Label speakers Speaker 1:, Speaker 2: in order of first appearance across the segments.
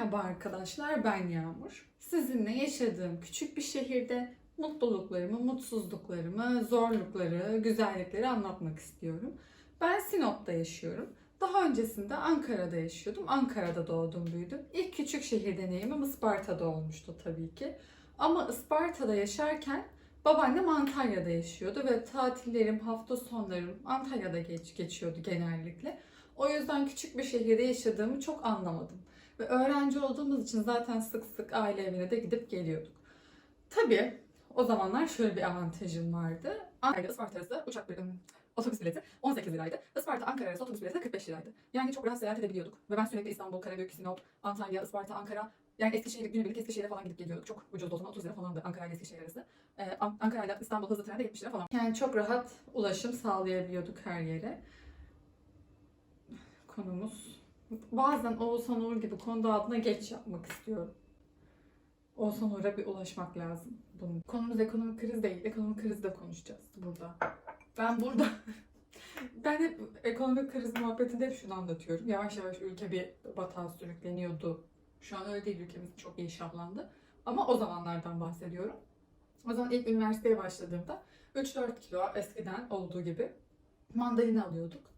Speaker 1: Merhaba arkadaşlar, ben Yağmur. Sizinle yaşadığım küçük bir şehirde mutluluklarımı, mutsuzluklarımı, zorlukları, güzellikleri anlatmak istiyorum. Ben Sinop'ta yaşıyorum. Daha öncesinde Ankara'da yaşıyordum. Ankara'da doğdum, büyüdüm. İlk küçük şehir deneyimim Isparta'da olmuştu tabii ki. Ama Isparta'da yaşarken babaannem Antalya'da yaşıyordu ve tatillerim, hafta sonlarım Antalya'da geç, geçiyordu genellikle. O yüzden küçük bir şehirde yaşadığımı çok anlamadım. Ve öğrenci olduğumuz için zaten sık sık aile evine de gidip geliyorduk. Tabii o zamanlar şöyle bir avantajım vardı. Ankara Isparta arası uçak bileti, otobüs bileti 18 liraydı. Isparta Ankara arası otobüs bileti de 45 liraydı. Yani çok rahat seyahat edebiliyorduk. Ve ben sürekli İstanbul, Karabük, Sinop, Antalya, Isparta, Ankara yani Eskişehir, günübirlik Eskişehir'e falan gidip geliyorduk. Çok ucuzdu o zaman 30 lira falandı Ankara ile Eskişehir arası. Ee, An- Ankara ile İstanbul hızlı trende 70 lira falan. Yani çok rahat ulaşım sağlayabiliyorduk her yere. Konumuz bazen Oğuzhan Uğur gibi konu adına geç yapmak istiyorum. Oğuzhan Uğur'a bir ulaşmak lazım. Bunun. Konumuz ekonomik kriz değil. Ekonomik krizi de konuşacağız burada. Ben burada ben hep ekonomik kriz muhabbetinde hep şunu anlatıyorum. Yavaş yavaş ülke bir batağa sürükleniyordu. Şu an öyle değil. Ülkemiz çok iyi şahlandı. Ama o zamanlardan bahsediyorum. O zaman ilk üniversiteye başladığımda 3-4 kilo eskiden olduğu gibi mandalina alıyorduk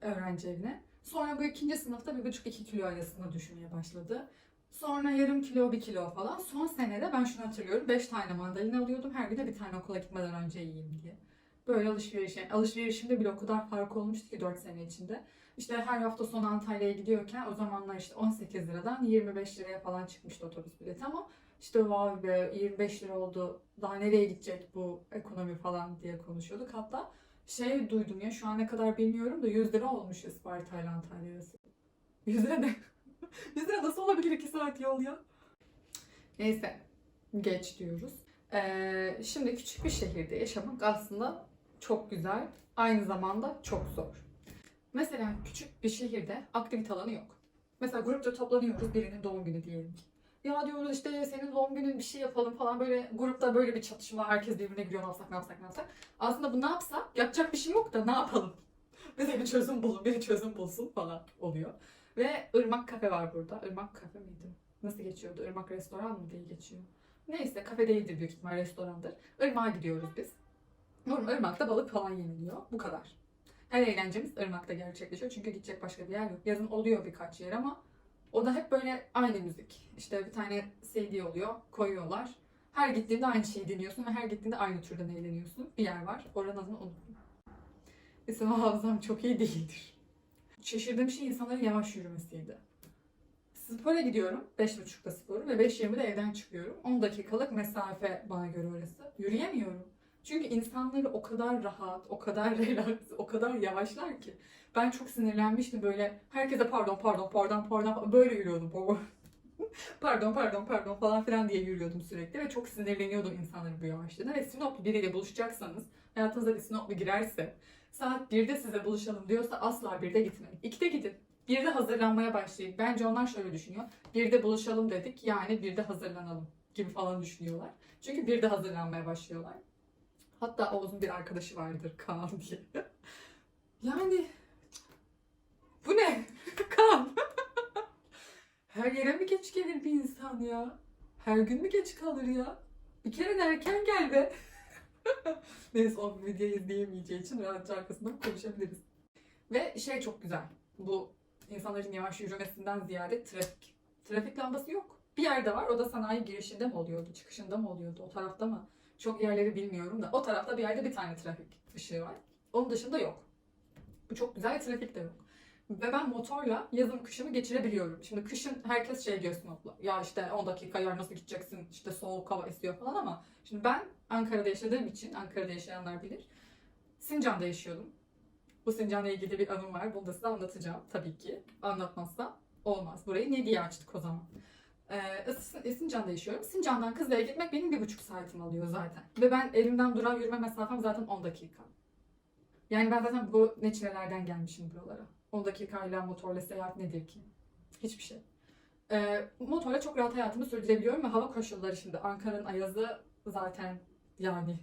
Speaker 1: öğrenci evine. Sonra bu ikinci sınıfta 1,5-2 kilo arasında düşmeye başladı. Sonra yarım kilo, bir kilo falan. Son senede ben şunu hatırlıyorum. 5 tane mandalina alıyordum. Her gün de bir tane okula gitmeden önce yiyeyim diye. Böyle alışveriş. Yani alışverişimde bile o kadar fark olmuştu ki 4 sene içinde. İşte her hafta sonu Antalya'ya gidiyorken o zamanlar işte 18 liradan 25 liraya falan çıkmıştı otobüs bileti ama işte vay be 25 lira oldu daha nereye gidecek bu ekonomi falan diye konuşuyorduk. Hatta şey duydum ya şu an ne kadar bilmiyorum da 100 lira olmuş Isparta ile Antalya arası. 100 lira ne? 100 lira nasıl olabilir 2 saat yol ya? Neyse geç diyoruz. Ee, şimdi küçük bir şehirde yaşamak aslında çok güzel. Aynı zamanda çok zor. Mesela küçük bir şehirde aktivite alanı yok. Mesela grupça toplanıyoruz birinin doğum günü diyelim ki. Ya diyoruz işte senin doğum günün bir şey yapalım falan böyle grupta böyle bir çatışma herkes birbirine giriyor ne yapsak ne yapsak ne yapsak. Aslında bu ne yapsak yapacak bir şey yok da ne yapalım? Bize bir çözüm bulun, biri çözüm bulsun falan oluyor. Ve Irmak Kafe var burada. Irmak Kafe miydi? Nasıl geçiyordu? Irmak Restoran mı diye geçiyor. Neyse kafe değildir büyük ihtimal restorandır. Irmak'a gidiyoruz biz. Ir- Irmak'ta balık falan yeniliyor. Bu kadar. Her eğlencemiz Irmak'ta gerçekleşiyor. Çünkü gidecek başka bir yer yok. Yazın oluyor birkaç yer ama o da hep böyle aynı müzik. İşte bir tane CD oluyor, koyuyorlar. Her gittiğinde aynı şeyi dinliyorsun ve her gittiğinde aynı türden eğleniyorsun. Bir yer var. Oranın adını unuttum. İsim hafızam çok iyi değildir. Şaşırdığım şey insanların yavaş yürümesiydi. Spora gidiyorum. 5.30'da sporu ve 5.20'de evden çıkıyorum. 10 dakikalık mesafe bana göre orası. Yürüyemiyorum. Çünkü insanları o kadar rahat, o kadar relax, o kadar yavaşlar ki. Ben çok sinirlenmiştim böyle. Herkese pardon, pardon, pardon, pardon. Böyle yürüyordum. pardon, pardon, pardon falan filan diye yürüyordum sürekli. Ve çok sinirleniyordum insanların bu yavaşlığına. Ve Sinoplu biriyle buluşacaksanız, hayatınıza bir Sinoplu girerse, saat 1'de size buluşalım diyorsa asla 1'de gitmeyin. 2'de gidin. 1'de hazırlanmaya başlayın. Bence onlar şöyle düşünüyor. 1'de buluşalım dedik yani 1'de hazırlanalım gibi falan düşünüyorlar. Çünkü 1'de hazırlanmaya başlıyorlar. Hatta Oğuz'un bir arkadaşı vardır Kaan diye. Yani bu ne? Kaan. Her yere mi geç gelir bir insan ya? Her gün mü geç kalır ya? Bir kere de erken gel be. Neyse o videoyu izleyemeyeceği için rahatça arkasından konuşabiliriz. Ve şey çok güzel. Bu insanların yavaş yürümesinden ziyade trafik. Trafik lambası yok. Bir yerde var. O da sanayi girişinde mi oluyordu, çıkışında mı oluyordu, o tarafta mı? Çok yerleri bilmiyorum da o tarafta bir yerde bir tane trafik ışığı var. Onun dışında yok. Bu çok güzel trafik de yok. Ve ben motorla yazın kışımı geçirebiliyorum. Şimdi kışın herkes şey diyor Sinop'la. Ya işte 10 dakika yer nasıl gideceksin? İşte soğuk hava esiyor falan ama şimdi ben Ankara'da yaşadığım için Ankara'da yaşayanlar bilir. Sincan'da yaşıyordum. Bu Sincan'la ilgili bir anım var. Bunu da size anlatacağım tabii ki. Anlatmazsam olmaz. Burayı ne diye açtık o zaman? Ee, Sin- Sincan'da yaşıyorum. Sincan'dan Kızılay'a gitmek benim bir buçuk saatimi alıyor zaten. Ve ben evimden durağa yürüme mesafem zaten 10 dakika. Yani ben zaten bu ne çilelerden gelmişim buralara. 10 dakikayla motorla seyahat nedir ki? Hiçbir şey. Ee, motorla çok rahat hayatımı sürdürebiliyorum ve hava koşulları şimdi Ankara'nın ayazı zaten yani.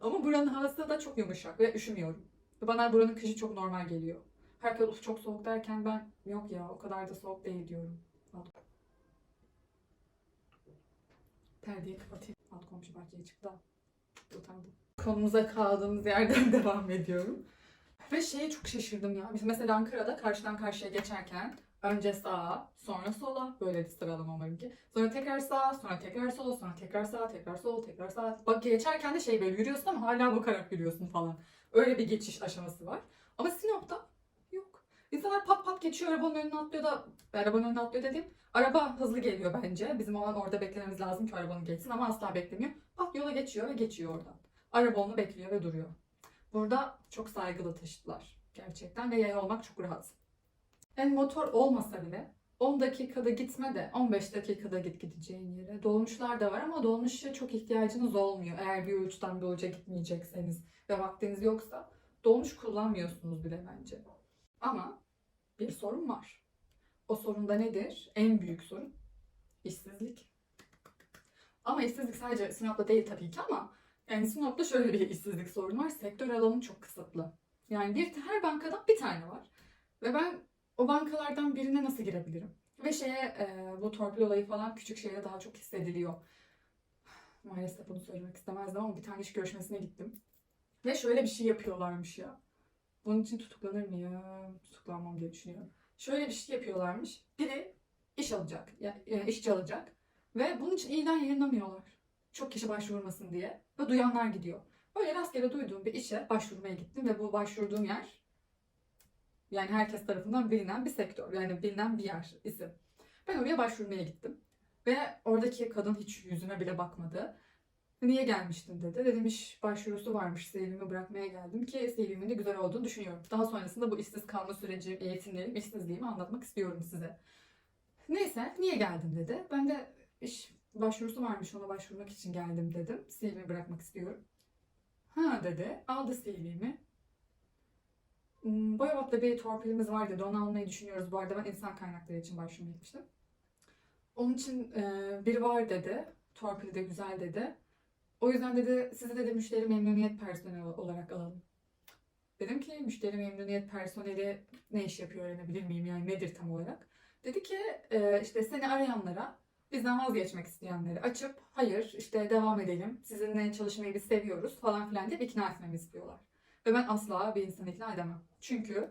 Speaker 1: Ama buranın havası da çok yumuşak ve üşümüyorum. Bana buranın kışı çok normal geliyor. Herkes "Uf, çok soğuk derken ben yok ya o kadar da soğuk değil diyorum. Perdeyi kapatayım. Alt komşu bahçeye çıktı. Utandım. Konumuza kaldığımız yerden devam ediyorum. Ve şeye çok şaşırdım ya. Biz mesela Ankara'da karşıdan karşıya geçerken önce sağa, sonra sola böyle bir sıralama umarım ki. Sonra tekrar sağa, sonra tekrar sola, sonra tekrar sağa, tekrar sola, tekrar sağa. Bak geçerken de şey böyle yürüyorsun ama hala bakarak yürüyorsun falan. Öyle bir geçiş aşaması var. Ama Sinop'ta yok. İnsanlar pat pat geçiyor arabanın önüne atlıyor da arabanın önüne atlıyor dediğim araba hızlı geliyor bence. Bizim olan orada beklememiz lazım ki arabanın geçsin ama asla beklemiyor. Pat yola geçiyor ve geçiyor oradan. Araba onu bekliyor ve duruyor. Burada çok saygılı taşıtlar gerçekten ve yaya olmak çok rahat. Yani motor olmasa bile 10 dakikada gitme de 15 dakikada git gideceğin yere. Dolmuşlar da var ama dolmuşa çok ihtiyacınız olmuyor. Eğer bir uçtan bir uca gitmeyecekseniz ve vaktiniz yoksa dolmuş kullanmıyorsunuz bile bence. Ama bir sorun var. O sorun da nedir? En büyük sorun işsizlik. Ama işsizlik sadece Sinop'ta değil tabii ki ama yani Sinop'ta şöyle bir işsizlik sorunu var. Sektör alanı çok kısıtlı. Yani bir her bankadan bir tane var. Ve ben o bankalardan birine nasıl girebilirim? Ve şeye e, bu torpil olayı falan küçük şehirde daha çok hissediliyor. Maalesef bunu söylemek istemezdim ama bir tane iş görüşmesine gittim. Ve şöyle bir şey yapıyorlarmış ya. Bunun için tutuklanır mıyım? Tutuklanmam diye düşünüyorum. Şöyle bir şey yapıyorlarmış. Biri iş alacak, yani e, işçi alacak. Ve bunun için ilan yayınlamıyorlar. Çok kişi başvurmasın diye. Ve duyanlar gidiyor. Böyle rastgele duyduğum bir işe başvurmaya gittim ve bu başvurduğum yer yani herkes tarafından bilinen bir sektör. Yani bilinen bir yer, isim. Ben oraya başvurmaya gittim. Ve oradaki kadın hiç yüzüme bile bakmadı. Niye gelmiştin dedi. Dedim iş başvurusu varmış. CV'mi bırakmaya geldim ki CV'min de güzel olduğunu düşünüyorum. Daha sonrasında bu işsiz kalma süreci, eğitimlerim, işsizliğimi anlatmak istiyorum size. Neyse niye geldim dedi. Ben de iş başvurusu varmış ona başvurmak için geldim dedim. CV'mi bırakmak istiyorum. Ha dedi. Aldı CV'mi. Hmm, Boyabat'ta bir torpilimiz var dedi. Onu almayı düşünüyoruz. Bu arada ben insan kaynakları için başvurmaya gitmiştim. Onun için e, biri var dedi. Torpili de güzel dedi. O yüzden dedi sizi dedi müşteri memnuniyet personeli olarak alalım. Dedim ki müşteri memnuniyet personeli ne iş yapıyor öğrenebilir miyim? Yani nedir tam olarak? Dedi ki e, işte seni arayanlara bizden vazgeçmek isteyenleri açıp hayır işte devam edelim sizinle çalışmayı biz seviyoruz falan filan diye ikna etmemi istiyorlar. Ve ben asla bir insanı ikna edemem. Çünkü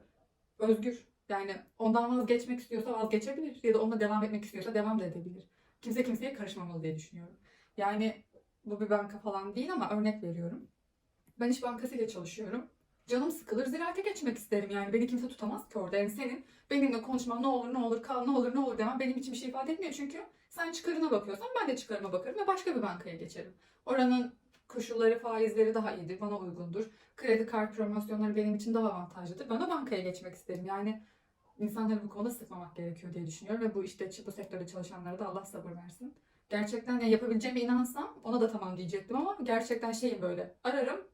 Speaker 1: özgür. Yani ondan vazgeçmek istiyorsa vazgeçebilir. Ya da onunla devam etmek istiyorsa devam da edebilir. Kimse kimseye karışmamalı diye düşünüyorum. Yani bu bir banka falan değil ama örnek veriyorum. Ben iş bankasıyla çalışıyorum. Canım sıkılır ziraate geçmek isterim yani. Beni kimse tutamaz ki orada. Yani senin benimle konuşman ne olur ne olur kal ne olur ne olur demem benim için bir şey ifade etmiyor. Çünkü sen çıkarına bakıyorsan ben de çıkarıma bakarım ve başka bir bankaya geçerim. Oranın koşulları, faizleri daha iyidir, bana uygundur. Kredi kart promosyonları benim için daha avantajlıdır. Ben o bankaya geçmek isterim. Yani insanları bu konuda sıkmamak gerekiyor diye düşünüyorum ve bu işte bu sektörde çalışanlara da Allah sabır versin. Gerçekten yani yapabileceğime inansam ona da tamam diyecektim ama gerçekten şeyim böyle ararım.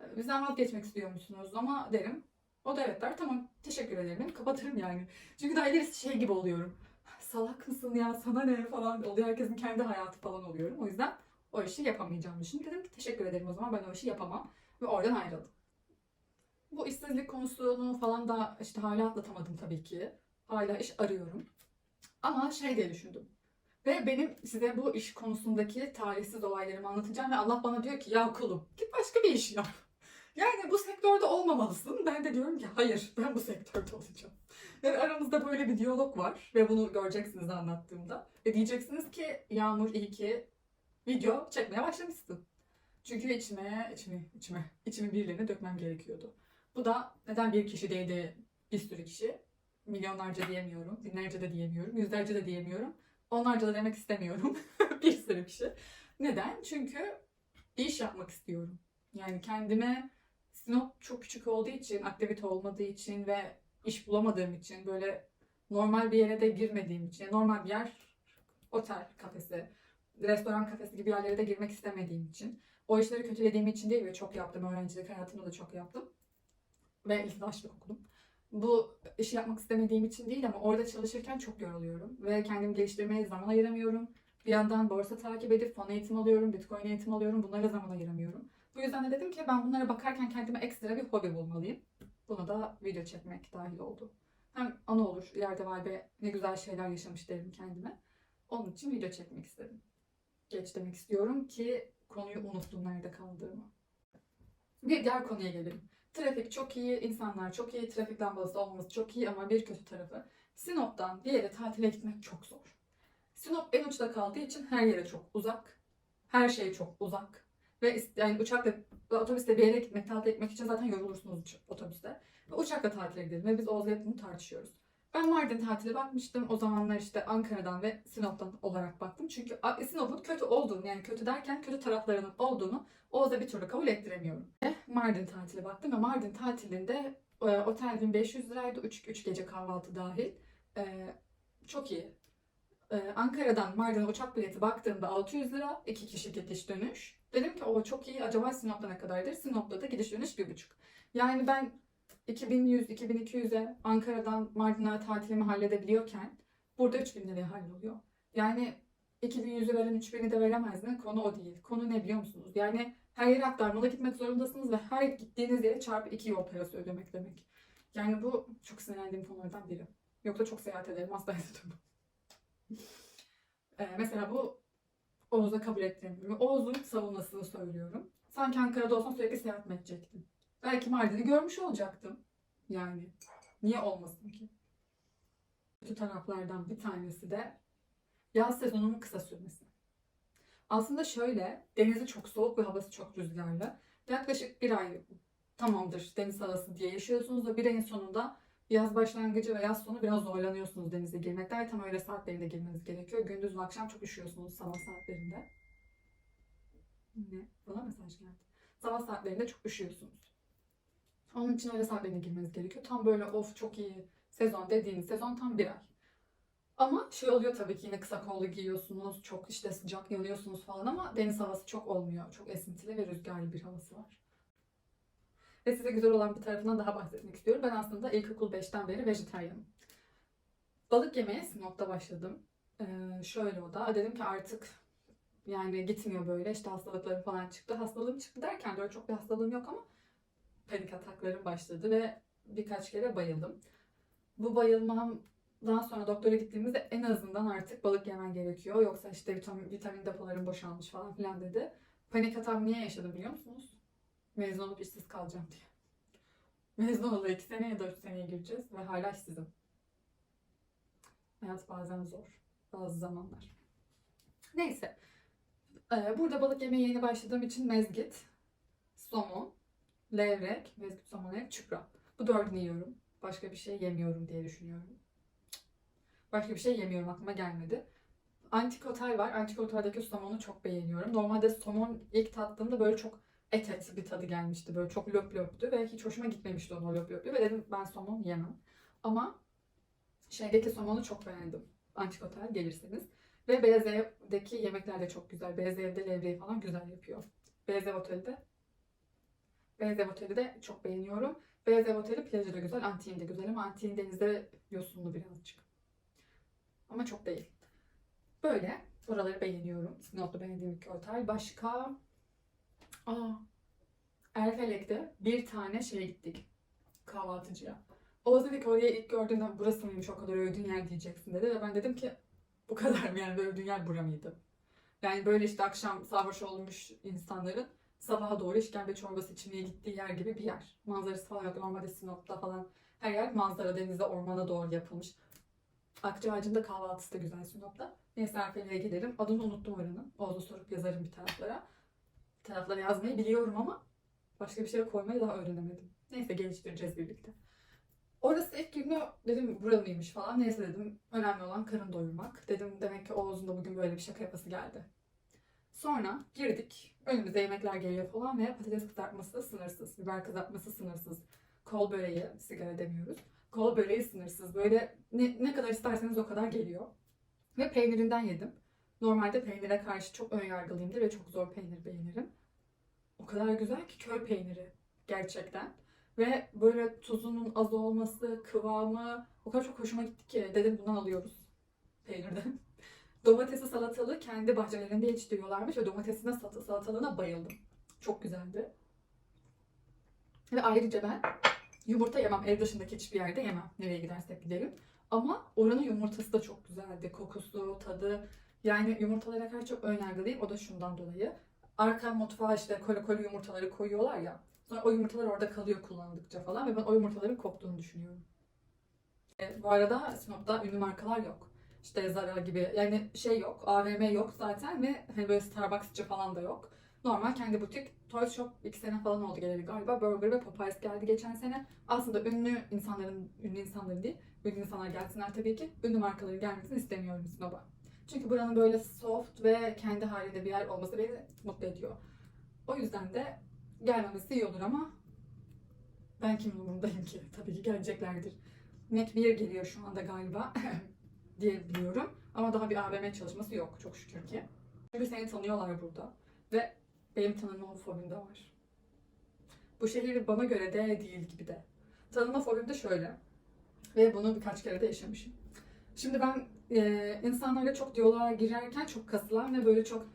Speaker 1: "E, Bizden vazgeçmek istiyor musunuz ama derim. O da evet der. Tamam teşekkür ederim. Kapatırım yani. Çünkü daha ilerisi şey gibi oluyorum. Salak mısın ya sana ne falan oluyor. Herkesin kendi hayatı falan oluyorum. O yüzden o işi yapamayacağım düşündüm. Dedim ki teşekkür ederim o zaman ben o işi yapamam. Ve oradan ayrıldım. Bu işsizlik konusunu falan da işte hala atlatamadım tabii ki. Hala iş arıyorum. Ama şey diye düşündüm. Ve benim size bu iş konusundaki talihsiz olaylarımı anlatacağım ve Allah bana diyor ki ya kulum git başka bir iş yap. Yani bu sektörde olmamalısın. Ben de diyorum ki hayır ben bu sektörde olacağım. Ve aramızda böyle bir diyalog var ve bunu göreceksiniz anlattığımda. Ve diyeceksiniz ki Yağmur iyi ki video çekmeye başlamışsın. Çünkü içime, içime, içime, içimin birilerine dökmem gerekiyordu. Bu da neden bir kişi değil de bir sürü kişi. Milyonlarca diyemiyorum, binlerce de diyemiyorum, yüzlerce de diyemiyorum. Onlarca da demek istemiyorum. bir sürü kişi. Neden? Çünkü iş yapmak istiyorum. Yani kendime Sinop çok küçük olduğu için, aktivite olmadığı için ve iş bulamadığım için böyle normal bir yere de girmediğim için, normal bir yer, otel kafesi, restoran kafesi gibi yerlere de girmek istemediğim için, o işleri kötülediğim için değil ve çok yaptım, öğrencilik hayatımda da çok yaptım. Ve iltifaçlık okudum. Bu işi yapmak istemediğim için değil ama orada çalışırken çok yoruluyorum. Ve kendimi geliştirmeye zaman ayıramıyorum. Bir yandan borsa takip edip fon eğitim alıyorum, bitcoin eğitim alıyorum. Bunlara zaman ayıramıyorum. Bu yüzden de dedim ki ben bunlara bakarken kendime ekstra bir hobi bulmalıyım. Buna da video çekmek dahil oldu. Hem anı olur, ileride vay be ne güzel şeyler yaşamış derim kendime. Onun için video çekmek istedim. geç demek istiyorum ki konuyu unuttum nerede kaldığımı. Bir diğer konuya gelelim. Trafik çok iyi, insanlar çok iyi, trafik lambası olması çok iyi ama bir kötü tarafı Sinop'tan bir yere tatile gitmek çok zor. Sinop en uçta kaldığı için her yere çok uzak. Her şey çok uzak. Ve yani uçakla otobüste bir yere gitmek, tatile gitmek için zaten yorulursunuz otobüste. Ve uçakla tatile gidelim ve biz Oğuz'la bunu tartışıyoruz. Ben Mardin tatile bakmıştım. O zamanlar işte Ankara'dan ve Sinop'tan olarak baktım. Çünkü Sinop'un kötü olduğunu yani kötü derken kötü taraflarının olduğunu Oğuz'a bir türlü kabul ettiremiyorum. Mardin tatile baktım ve Mardin tatilinde e, otel 1500 liraydı. 3, 3 gece kahvaltı dahil. E, çok iyi. E, Ankara'dan Mardin'e uçak bileti baktığımda 600 lira. 2 kişi gidiş dönüş. Dedim ki o çok iyi. Acaba Sinop'ta ne kadardır? Sinop'ta da gidiş dönüş 1,5. Yani ben 2100-2200'e Ankara'dan Mardin'e tatilimi halledebiliyorken burada 3000 liraya halloluyor. Yani 2100'ü veren 3000'i de veremez mi? Konu o değil. Konu ne biliyor musunuz? Yani her yere aktarmalı gitmek zorundasınız ve her gittiğiniz yere çarpı 2 yol parası ödemek demek. Yani bu çok sinirlendiğim konulardan biri. Yoksa çok seyahat ederim. Asla etmem. Ee, mesela bu Oğuz'a kabul ettiremiyorum. Oğuz'un savunmasını söylüyorum. Sanki Ankara'da olsam sürekli seyahat mi edecektim? Belki Mardin'i görmüş olacaktım. Yani niye olmasın ki? Kötü taraflardan bir tanesi de yaz sezonunun kısa sürmesi. Aslında şöyle, denizi çok soğuk ve havası çok rüzgarlı. Yaklaşık bir ay tamamdır deniz havası diye yaşıyorsunuz ve bir ayın sonunda yaz başlangıcı ve yaz sonu biraz zorlanıyorsunuz denize girmekte. Ve Tam öyle saatlerinde girmeniz gerekiyor. Gündüz ve akşam çok üşüyorsunuz sabah saatlerinde. Ne? Bana mesaj geldi. Sabah saatlerinde çok üşüyorsunuz. Onun için öyle saatlerine girmeniz gerekiyor. Tam böyle of çok iyi sezon dediğiniz sezon tam bir ay. Ama şey oluyor tabii ki yine kısa kollu giyiyorsunuz, çok işte sıcak yanıyorsunuz falan ama deniz havası çok olmuyor. Çok esintili ve rüzgarlı bir havası var. Ve size güzel olan bir tarafından daha bahsetmek istiyorum. Ben aslında ilkokul 5'ten beri vejetaryenim. Balık yemeye Sinop'ta başladım. Ee, şöyle o da. Dedim ki artık yani gitmiyor böyle. İşte hastalıklarım falan çıktı. Hastalığım çıktı derken de çok bir hastalığım yok ama panik ataklarım başladı ve birkaç kere bayıldım. Bu bayılmamdan sonra doktora gittiğimizde en azından artık balık yemen gerekiyor. Yoksa işte vitamin, vitamin depoların boşalmış falan filan dedi. Panik atak niye yaşadım biliyor musunuz? Mezun olup işsiz kalacağım diye. Mezun olalı 2 sene ya da 3 seneye gireceğiz ve hala işsizim. Hayat bazen zor. Bazı zamanlar. Neyse. Burada balık yemeye yeni başladığım için mezgit, somon, levrek, somon, levrek, çupra. Bu dördünü yiyorum. Başka bir şey yemiyorum diye düşünüyorum. Başka bir şey yemiyorum aklıma gelmedi. Antik Otel var. Antik Otel'deki somonu çok beğeniyorum. Normalde somon ilk tattığımda böyle çok et et bir tadı gelmişti. Böyle çok löp löptü ve hiç hoşuma gitmemişti onun löp löplü. Ve dedim ben somon yemem. Ama şeydeki somonu çok beğendim. Antik Otel gelirseniz. Ve Beyaz Ev'deki yemekler de çok güzel. Beyaz Ev'de levreyi falan güzel yapıyor. Beyaz Ev Oteli'de Beyaz Ev Oteli de çok beğeniyorum. Beyaz Ev Oteli plajı da güzel, Antik'in de güzel ama Antik'in denizde yosunlu birazcık. Ama çok değil. Böyle. Buraları beğeniyorum. Sinop'ta beğendiğim iki otel. Başka... Aa, Erfelek'te bir tane şeye gittik. Kahvaltıcıya. Oğuz dedi ki oraya ilk gördüğünde burası mıymış o kadar övdüğün yer diyeceksin dedi. Ve ben dedim ki bu kadar mı yani övdüğün yer bura mıydı? Yani böyle işte akşam sarhoş olmuş insanların sabaha doğru işkembe çorbası içmeye gittiği yer gibi bir yer. Manzarası falan yok. Normalde Sinop'ta falan her yer manzara denize ormana doğru yapılmış. Akçaağacı'nda kahvaltısı da güzel Sinop'ta. Neyse Erfele'ye gidelim. Adını unuttum oranın. Oğuz'a sorup yazarım bir taraflara. Bir taraflara yazmayı biliyorum ama başka bir şeye koymayı daha öğrenemedim. Neyse geliştireceğiz birlikte. Orası ilk günü dedim buralıymış falan. Neyse dedim önemli olan karın doyurmak. Dedim demek ki Oğuz'un da bugün böyle bir şaka yapası geldi. Sonra girdik. Önümüze yemekler geliyor falan ve patates kızartması sınırsız. Biber kızartması sınırsız. Kol böreği, sigara demiyoruz. Kol böreği sınırsız. Böyle ne, ne kadar isterseniz o kadar geliyor. Ve peynirinden yedim. Normalde peynire karşı çok önyargılıyımdır ve çok zor peynir beğenirim. O kadar güzel ki köy peyniri gerçekten. Ve böyle tuzunun az olması, kıvamı o kadar çok hoşuma gitti ki dedim bundan alıyoruz peynirden. Domatesi salatalığı kendi bahçelerinde yetiştiriyorlarmış ve domatesine sal- salatalığına bayıldım. Çok güzeldi. Ve ayrıca ben yumurta yemem. Ev dışındaki hiçbir yerde yemem. Nereye gidersek gidelim. Ama oranın yumurtası da çok güzeldi. Kokusu, tadı. Yani yumurtalara karşı çok önyargılıyım. O da şundan dolayı. Arka mutfağa işte koli koli yumurtaları koyuyorlar ya. Sonra o yumurtalar orada kalıyor kullandıkça falan ve ben o yumurtaların koktuğunu düşünüyorum. E, bu arada Sinop'ta ünlü markalar yok. İşte Zara gibi yani şey yok, AVM yok zaten ve hani böyle Starbucks'çı falan da yok. Normal kendi butik Toys Shop 2 sene falan oldu geleli galiba. Burger ve Popeyes geldi geçen sene. Aslında ünlü insanların, ünlü insanların değil, ünlü insanlar gelsinler tabii ki. Ünlü markaların gelmesini istemiyorum Sinop'a. Çünkü buranın böyle soft ve kendi halinde bir yer olması beni mutlu ediyor. O yüzden de gelmemesi iyi olur ama ben kimin umurundayım ki? Tabii ki geleceklerdir. Net bir geliyor şu anda galiba diye biliyorum. Ama daha bir AVM çalışması yok çok şükür ki. Çünkü seni tanıyorlar burada. Ve benim tanınma fobim de var. Bu şehir bana göre de değil gibi de. Tanınma fobim de şöyle. Ve bunu birkaç kere de yaşamışım. Şimdi ben e, insanlarla çok diyaloğa girerken çok kasılan ve böyle çok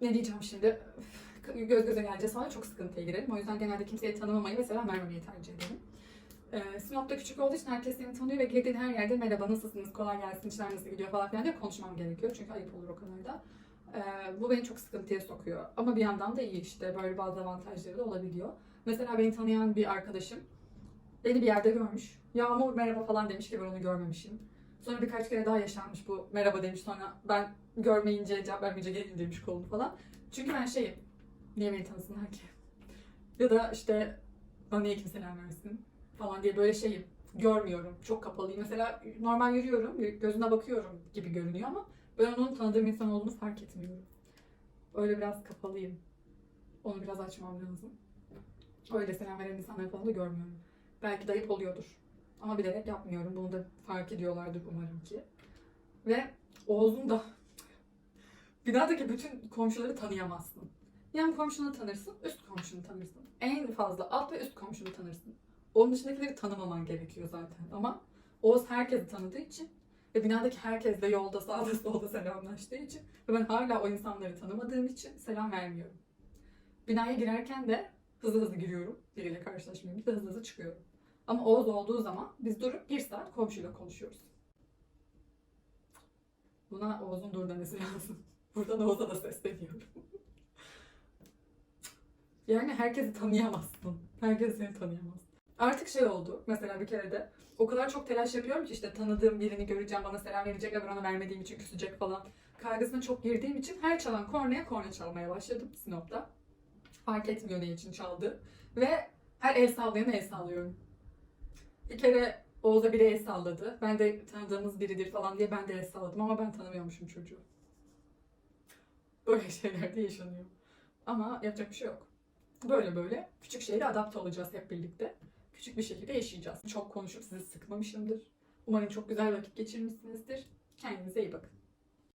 Speaker 1: ne diyeceğim şimdi göz göze geleceğiz falan çok sıkıntıya girerim. O yüzden genelde kimseyi tanımamayı ve selam vermemeyi tercih ederim. E, Sinop'ta küçük olduğu için herkes seni tanıyor ve girdiğin her yerde merhaba nasılsınız, kolay gelsin, işler nasıl gidiyor falan filan diye konuşmam gerekiyor. Çünkü ayıp olur o kadar da. E, bu beni çok sıkıntıya sokuyor. Ama bir yandan da iyi işte böyle bazı avantajları da olabiliyor. Mesela beni tanıyan bir arkadaşım beni bir yerde görmüş. Yağmur merhaba falan demiş ki ben onu görmemişim. Sonra birkaç kere daha yaşanmış bu merhaba demiş sonra ben görmeyince cevap vermeyince geri indirmiş kolunu falan. Çünkü ben şeyim niye beni tanısınlar ki? Ya da işte bana niye kimse selam versin falan diye böyle şeyim görmüyorum. Çok kapalıyım. Mesela normal yürüyorum gözüne bakıyorum gibi görünüyor ama ben onun tanıdığım insan olduğunu fark etmiyorum. Öyle biraz kapalıyım. Onu biraz açmam lazım. Öyle selam veren insanları falan da görmüyorum. Belki de ayıp oluyordur. Ama bilerek yapmıyorum. Bunu da fark ediyorlardır umarım ki. Ve Oğuz'un da binadaki bütün komşuları tanıyamazsın. Yan komşunu tanırsın, üst komşunu tanırsın. En fazla alt ve üst komşunu tanırsın. Onun dışındakileri tanımaman gerekiyor zaten. Ama Oğuz herkesi tanıdığı için ve binadaki herkesle yolda sağda solda selamlaştığı için ve ben hala o insanları tanımadığım için selam vermiyorum. Binaya girerken de hızlı hızlı giriyorum. Biriyle karşılaşmıyorum. Bir de hızlı hızlı çıkıyorum. Ama Oğuz olduğu zaman biz durup bir saat komşuyla konuşuyoruz. Buna Oğuz'un dur demesi lazım. Buradan Oğuz'a da sesleniyorum. yani herkesi tanıyamazsın. Herkes seni tanıyamaz. Artık şey oldu. Mesela bir kere de o kadar çok telaş yapıyorum ki işte tanıdığım birini göreceğim bana selam verecek ve ben ona vermediğim için küsecek falan. Kaygısına çok girdiğim için her çalan kornaya korna çalmaya başladım Sinop'ta. Fark etmiyor ne için çaldı. Ve her el sallayana el sallıyorum. Bir kere Oğuz'a biri el salladı. Ben de tanıdığımız biridir falan diye ben de el salladım ama ben tanımıyormuşum çocuğu. Böyle şeyler de yaşanıyor. Ama yapacak bir şey yok. Böyle böyle küçük şehre adapte olacağız hep birlikte. Küçük bir şekilde yaşayacağız. Çok konuşup sizi sıkmamışımdır. Umarım çok güzel vakit geçirmişsinizdir. Kendinize iyi bakın.